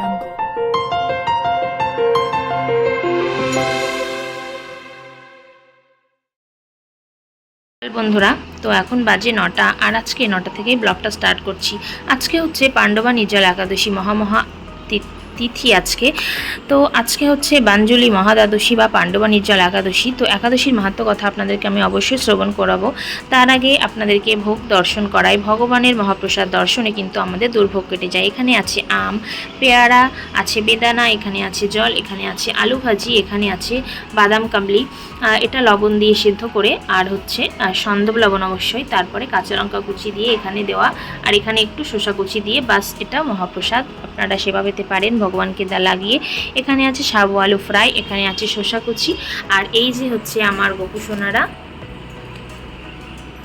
jungle. বন্ধুরা, তো এখন বাজে নটা, আর আজকে নটা থেকেই ব্লগটা স্টার্ট করছি আজকে হচ্ছে পাণ্ডবা নির্জল একাদশী মহামহা তিথি আজকে। তো আজকে হচ্ছে বাঞ্জলি মহাদ্বাদশী বা পাণ্ডবা নির্জল একাদশী। তো একাদশীর মাহাত্ম কথা আপনাদেরকে আমি অবশ্যই শ্রবণ করাবো। তার আগে আপনাদেরকে ভোগ দর্শন করাই। ভগবানের মহাপ্রসাদ দর্শনে কিন্তু আমাদের দুর্ভোগ কেটে যায়। এখানে আছে আম, পেয়ারা, আছে বেদানা, এখানে আছে জল, এখানে আছে আলু ভাজি, এখানে আছে বাদাম কাবলি। এটা লবণ দিয়ে সিদ্ধ করে আর হচ্ছে সন্দব লবণ অবশ্যই। তারপরে কাঁচা লঙ্কা কুচি দিয়ে এখানে দেওয়া। আর এখানে একটু শসা কুচি দিয়ে বাস এটা মহাপ্রসাদ। আপনারা সেবা পেতে পারেন। ভগবানকে দা লাগিয়ে এখানে আছে সাবু আলু ফ্রাই, এখানে আছে শসা কুচি, আর এই যে হচ্ছে আমার গোপুসোনারা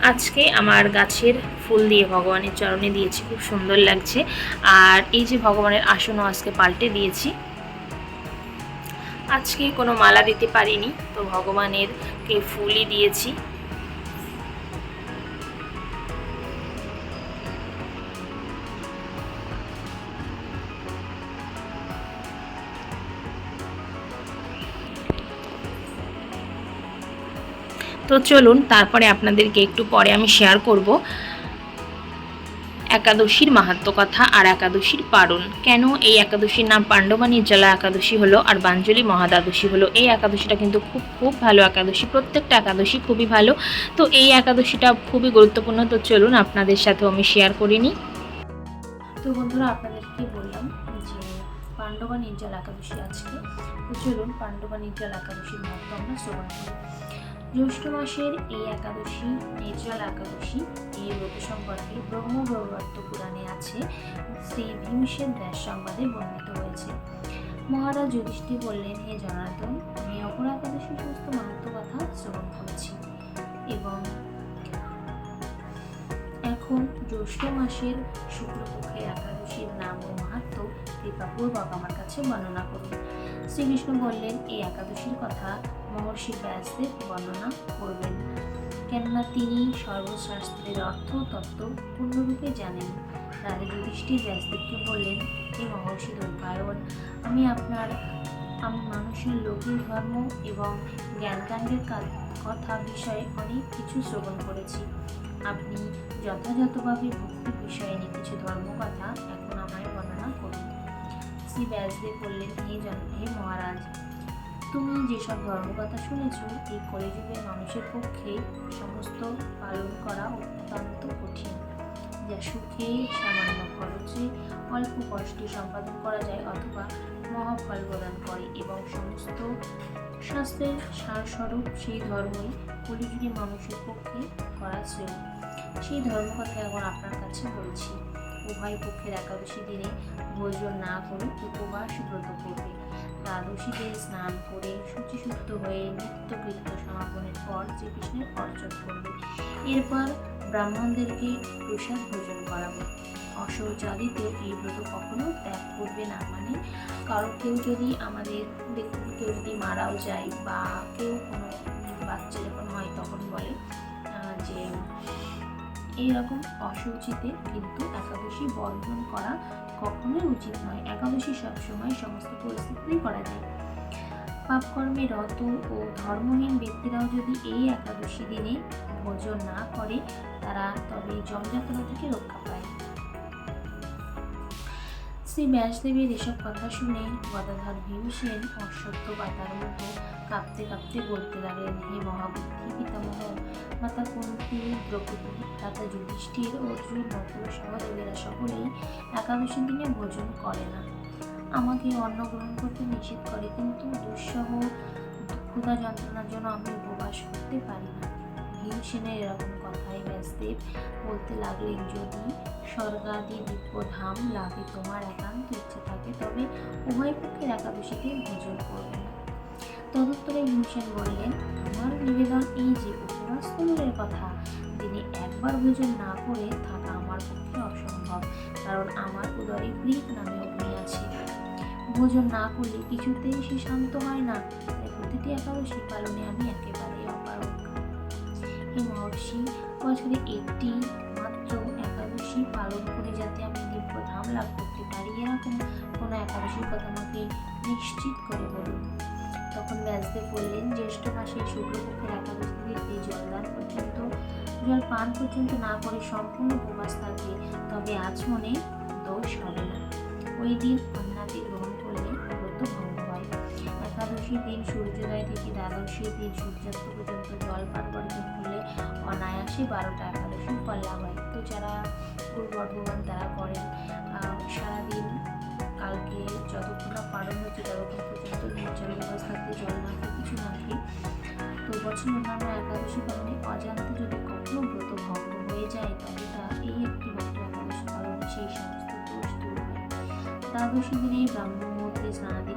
আজকে আমার গাছের ফুল দিয়ে ভগবানের চরণে দিয়েছি, খুব সুন্দর লাগছে। আর এই যে ভগবানের আসনও আজকে পাল্টে দিয়েছি। আজকে কোনো মালা দিতে পারিনি, তো ভগবানের কে ফুলই দিয়েছি। তো চলুন, তারপরে আপনাদেরকে একটু পরে আমি শেয়ার করব একাদশীর মাহাত্ম কথা আর একাদশীর পারণ। কেন এই একাদশীর নাম পাণ্ডবা নির্জলা একাদশী হলো আর বাঞ্জলি মহাদ্বাদশী হলো? এই একাদশীটা কিন্তু খুব খুব ভালো একাদশী, প্রত্যেকটা একাদশী খুবই ভালো। তো এই একাদশীটা খুবই গুরুত্বপূর্ণ। তো চলুন, আপনাদের সাথেও আমি শেয়ার করে নিই তো বন্ধুরা, আপনাদেরকে বললাম যে পাণ্ডবা নির্জল একাদশী আজকে। তো চলুন, পাণ্ডবা নির্জল একাদশীর মাহাত্ম আমরা শ্রবণ করি। জ্যৈষ্ঠ মাসের এই একাদশী নির্জল একাদশী, এই ব্রত সম্পর্কে ব্রহ্মবর্ত পুরাণে আছে। শ্রী ভীমসেন ব্যাস সংবাদে বর্ণিত হয়েছে। মহারাজ যুধিষ্ঠির বললেন, হে জনার্দন, আমি অপর একাদশী সমস্ত মাহাত্ম কথা শ্রবণ করেছি এবং এখন জ্যৈষ্ঠ মাসের শুক্লপক্ষের একাদশীর নাম ও মাহাত্ম কৃপাপূর্বক আমার কাছে বর্ণনা করুন। শ্রীকৃষ্ণ বললেন, এই একাদশীর কথা মহর্ষি ব্যাসদেব বর্ণনা করবেন। কেননা তিনি সর্বশাস্ত্রের অর্থ তত্ত্ব পূর্ণরূপে জানেন। রাজা যুধিষ্ঠির ব্যাসদেবকে বললেন, হে মহর্ষি দৈপায়ন আমি আপনার, আমি মানুষের লৌকিক ধর্ম এবং জ্ঞানকাণ্ডের কথা বিষয়ে অনেক কিছু শ্রবণ করেছি। আপনি যথাযথভাবে ভক্তি বিষয়ে নিয়ে কিছু ধর্মকথা এখন আমায় বর্ণনা করুন। শ্রী ব্যাসদেব বললেন, হে জন, হে মহারাজ, তুমি যেসব ধর্মকথা শুনেছ, এই কলিযুগের মানুষের পক্ষে সমস্ত পালন করা অত্যন্ত কঠিন, যা সুখে সামান্য খরচে অল্প কষ্টে সম্পাদন করা যায় অথবা মহাফল প্রদান করে এবং সমস্ত শাস্ত্রের সারস্বরূপ সেই ধর্মই কলিযুগের মানুষের পক্ষে করা শ্রেয়। সেই ধর্মকথা এখন আপনার কাছে বলছি। উভয় পক্ষের একাদশী দিনে ভোজন না করে উপবাস ব্রত করবে? দ্বাদশীতে স্নান করে শুচিশুদ্ধ হয়ে নিত্য কীর্ত সমাপনের পর শ্রীকৃষ্ণের অর্চন করবে। এরপর ব্রাহ্মণদেরকে প্রসাদ ভোজন করাবে। অশৌচাদিতে এই ব্রত কখনো ত্যাগ করবে না। মানে কারও কেউ যদি আমাদের কেউ যদি মারাও যায় বা কেউ কোনো বাচ্চা যখন হয় তখন বলে এইরকম অসুচিতে কিন্তু একাদশী বর্জন করা কখনোই উচিত নয়। একাদশী সবসময় সমস্ত পরিস্থিতিতেই করা যায়। পাপকর্মে রত ও ধর্মহীন ব্যক্তিরাও যদি এই একাদশী দিনে ভোজন না করে, তারা তবে জমযাত্রা থেকে রক্ষা পায়। শ্রী ব্যাসদেবের এসব কথা শুনে গদাধর ভীমসেন অশ্বত্থ পাতার মতো কাঁপতে কাঁপতে বলতে লাগলেন, হে মহাবুদ্ধি পিতামহ, মাতা কুন্তি দ্রৌপদী দাদা যুধিষ্ঠির অর্জুন নকুল সহদেবেরা সকলেই একাদশী দিনে ভোজন করে না। আমাকে অন্ন গ্রহণ করতে নিষেধ করে, কিন্তু দুঃসহ ক্ষুধা যন্ত্রণার জন্য আমি উপবাস করতে পারি না। ভীমসেনের এরকম কথাই ব্যাসদেব বলতে লাগলেন, যদি স্বর্গাদি দিব্যধাম লাগে তোমার একান্ত ইচ্ছে থাকে, তবে উভয় পক্ষের একাদশীতে ভোজন করবে তদুত্তরে ভীমসেন বললেন, আমার নিবেদন এই যে দূরের কথা দিনে একবার ভোজন না করে থাকা আমার পক্ষে অসম্ভব, কারণ আমার উদরে গ্রীক নামে অগ্নি আছে। ভোজন না করলে কিছুতেই সে শান্ত হয় না। প্রতিটি একাদশী পালনে আমি অপারগ মহর্ষি বছরে একটি মাত্র একাদশী পালন করে যাতে আমি দিব্য ধাম লাভ করতে পারি, এরকম কোনো একাদশীর কথা আমাকে নিশ্চিত করে বলুন তখন ব্যাসদেব বললেন, জ্যৈষ্ঠ মাসে শুক্লপক্ষের একাদশী থেকে জলদান পর্যন্ত, জল পান পর্যন্ত না করে সম্পূর্ণ উপবাস থাকবে তবে আজ মনে দোষ হবে না। ওই দিন একাদশীর দিন সূর্যোদয় থেকে দ্বাদশীর দিন সূর্যাস্ত পর্যন্ত জল পান বর্জন করলে অনায়াসে বারোটা একাদশীর ফল লাভ হয়। তো যারা পূর্বর্ধমান তারা করেন। সারাদিন কালকে যতক্ষণ না পালন হচ্ছে ততক্ষণ পর্যন্ত নির্জল উপবাস থাকতে জল না খেয়ে কিছু না খেয়ে তো বছর অন্যান্য একাদশী পালনে অজান্তে যদি কখনো ব্রত ভঙ্গ হয়ে যায় তবে তা এই একটি মাত্র একাদশী পালনে, সেই সমস্ত দোষ দূর হয়। দ্বাদশী দিনে ব্রাহ্ম মুহূর্তে স্নানাদি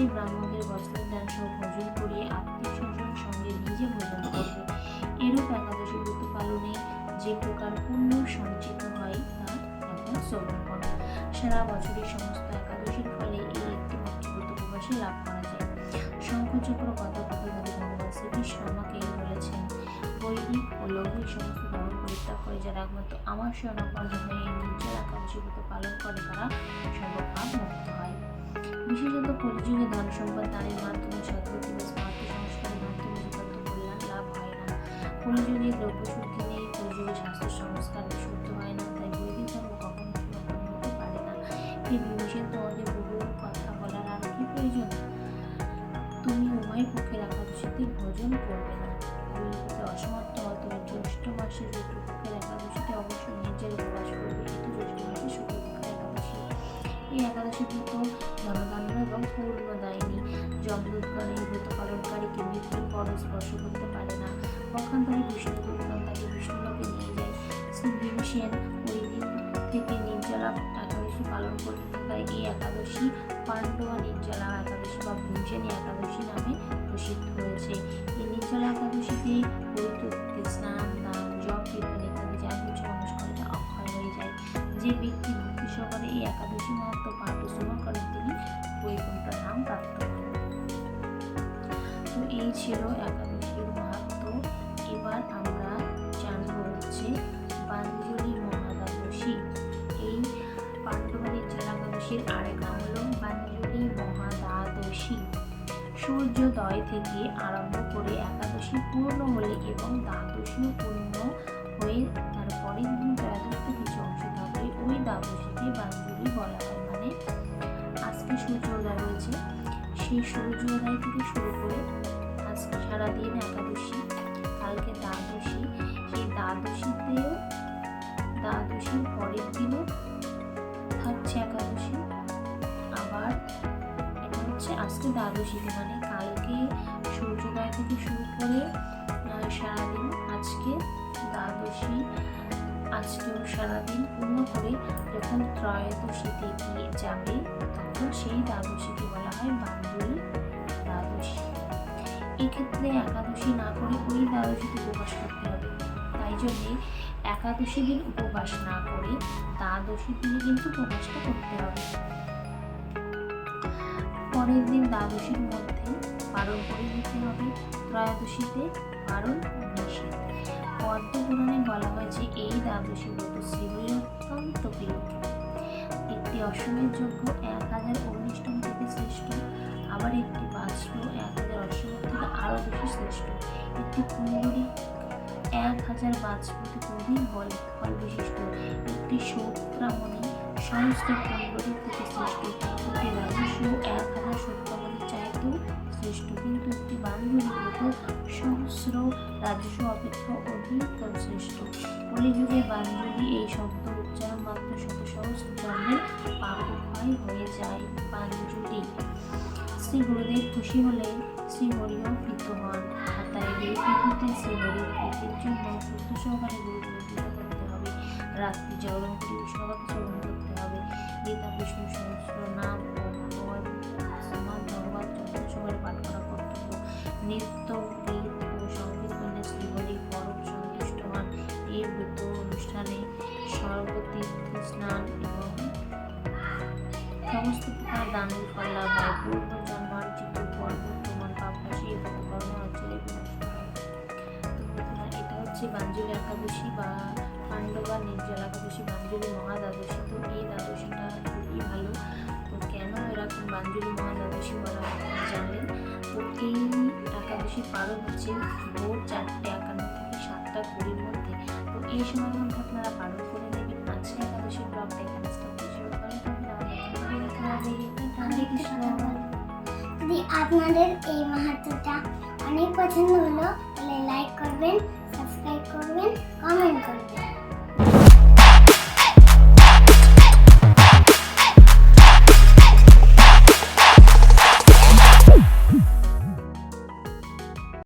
সদাচারী ব্রাহ্মণদের বস্ত্রদান সহ ভোজন করিয়ে আত্মীয় স্বজন সঙ্গে নিজে ভোজন করবে। এরূপ একাদশী ব্রত পালনে যে প্রকার পুণ্য সঞ্চিত হয়, তা এখন শ্রবণ করো। সারা বছরের সমস্ত একাদশীর ফলে এই একটি মাত্র ব্রত উপবাসে লাভ করা যায়। শঙ্করচক্র গতপথধারী ভগবান শ্রীকৃষ্ণ আমাকে বলেছেন, বৈদিক ও লৌকিক সমস্ত ধর্ম পরিত্যাগ করে যারা একমাত্র আমার স্বর্ণপন্ন হয়ে এই নির্জল একাদশী ব্রত পালন করে, তারা সর্বপাপ মুক্ত হয়। বিশেষত কলিযুগে ধন সম্পদ দানের মাধ্যমে সদ্গতি বা স্মার্ত সংস্কারের মাধ্যমে যথার্থ কল্যাণ লাভ হয় না। কলিযুগে দ্রব্য শুদ্ধি নেই কলিযুগে স্বাস্থ্য সংস্কার বিশুদ্ধ হয় না, তাই বৈদিক ধর্ম কখনো সম্পন্ন হতে পারে না। এই বিভীষণ তোমাদের বহু কথা বলার আর কি প্রয়োজন? তুমি উভয় পক্ষের একাদশীতে ভোজন করবে না। অসমর্থ হত জ্যৈষ্ঠ মাসে শুক্লপক্ষের একাদশীতে অবশ্যই নিজের উপবাস একাদশী ব্রত ধনধান্য এবং পূর্ণদায়িনী। এই ব্রত পালনকারীকে মৃত্যুর পর স্পর্শ করতে পারে না। পক্ষান্তরে বিষ্ণুদূতগণ তাকে বিষ্ণুলোকে নিয়ে যায়। শ্রী বিভীষণ ওই দিন থেকে নির্জলা একাদশী পালন করতে থাকায় এই একাদশী পাণ্ডবা নির্জলা একাদশী বা ভুঞ্জনী একাদশী নামে প্রসিদ্ধ হয়েছে। এই নির্জলা একাদশীতে পবিত্র স্নান, দান, জপ, কীর্তন ইত্যাদি যা কিছু মানুষ করে তা অক্ষয় হয়ে যায়। যে ব্যক্তি সহকারে এই একাদশী মাহাত্ম পাঠ শ্রবণ করেন তিনি বৈকুণ্ঠ নাম প্রাপ্ত হন তো এই ছিল একাদশীর মাহাত্ম এবার আমরা জানব হচ্ছে বাঞ্জলি মহাদ্বাদশী। এই পাণ্ডবাড়ির জেলাকাদশীর আরেক নাম হলো বাঞ্জলি মহাদ্বাদশী। সূর্যোদয় থেকে আরম্ভ করে একাদশী পূর্ণ হলে এবং দ্বাদশী পূর্ণ হয়ে তার পরের দিন ত্রয়োদশীতে কিছু অংশ থাকলে ওই দ্বাদশীকে বাঞ্জলি বলা হয়। মানে আজকে সূর্যোদয় রয়েছে সেই সূর্যোদয় থেকে শুরু করে আজকে সারাদিন একাদশী, কালকে দ্বাদশী। সেই দ্বাদশীতেও, দ্বাদশীর পরের দিনও থাকছে একাদশী। আবার এটা হচ্ছে আজকে দ্বাদশীতে মানে কালকে সূর্যোদয় থেকে শুরু করে সারাদিন আজকে দ্বাদশী আজকেও সারাদিন পূর্ণ করে যখন ত্রয়োদশীতে গিয়ে যাবে, তখন সেই দ্বাদশীকে বলা হয় বান্ধবী দ্বাদশী। এক্ষেত্রে একাদশী না করে ওই দ্বাদশীতে উপবাস করতে হবে। তাই জন্যে একাদশী দিন উপবাস না করে দ্বাদশী দিনে কিন্তু উপবাসটা করতে হবে। পরের দিন দ্বাদশীর মধ্যে পালন করে দিতে হবে ত্রয়োদশীতে পালন নিষেধ পদ্ম পুরাণে বলা হয়েছে, এই দ্বাদশী ব্রত শ্রীহরি অত্যন্ত প্রিয়। একটি অশ্বমের যোগ্য এক হাজার অগ্নিষ্টম থেকে শ্রেষ্ঠ, আবার একটি বাষ্প এক হাজার অশ্বমের থেকে আরও বেশি শ্রেষ্ঠ। একটি কুণ্ডলী এক হাজার বাজপতি গভীর বল ফল বিশিষ্ট। একটি সৌত্রামণি সমস্ত কুণ্ডলীর থেকে শ্রেষ্ঠ। একটি রাজস্ব এক হাজার সত্যমণি চাইতেও শ্রেষ্ঠ কিন্তু একটি বান্ধবী ব্রত সহস্র রাজস্ব অপেক্ষা অধিকতর শ্রেষ্ঠ। কলিযুগে বাঞ্জলি এই শব্দ উচ্চারণ মাত্র শত সহস্র জন্মের পাপক্ষয় হয়ে যায় বাঞ্জলি শ্রী গুরুদেব খুশি হলে শ্রী হরিও প্রীত হন আর তাই এই পৃথিবীতে শ্রী হরির প্রীতির জন্য সত্য সহকারে গুরুদেব পূজা করতে হবে। রাত্রি করে বিষ্ণুবাদ শ্রবণ করতে হবে। গীতা, বিষ্ণু, সহস্র, নাম নৃত্য গীত ও সংকীর্তনে শ্রীহরি পরম সন্তুষ্ট হন। এই ব্রত অনুষ্ঠানে সর্বতীর্থ স্নান এবং সমস্ত প্রকার দানের ফল লাভ হয়। পূর্ব জন্মার্জিত প্রমাণ পাপনাশী এই কর্ম অঞ্চলে বিনষ্ট তো বন্ধুরা, এটা হচ্ছে বাঞ্জলি একাদশী বা পাণ্ডবা নির্জল একাদশী বাঞ্জলি মহা মহাদ্বাদশী। তো এই দ্বাদশীটা খুবই ভালো। তো কেন এরকম বাঞ্জলি মহাদ্বাদশী বলা আপনারা তো এই একাদশী পালন হচ্ছে ভোর চারটে একান্ন থেকে সাতটা কুড়ির মধ্যে। তো এই সময়ের মধ্যে আপনারা পালন করে নেবেন। আজকে একাদশী শুরু করেন যদি আপনাদের এই মাহাত্মটা অনেক পছন্দ হলো, তাহলে লাইক করবেন সাবস্ক্রাইব করবেন কমেন্ট করবেন।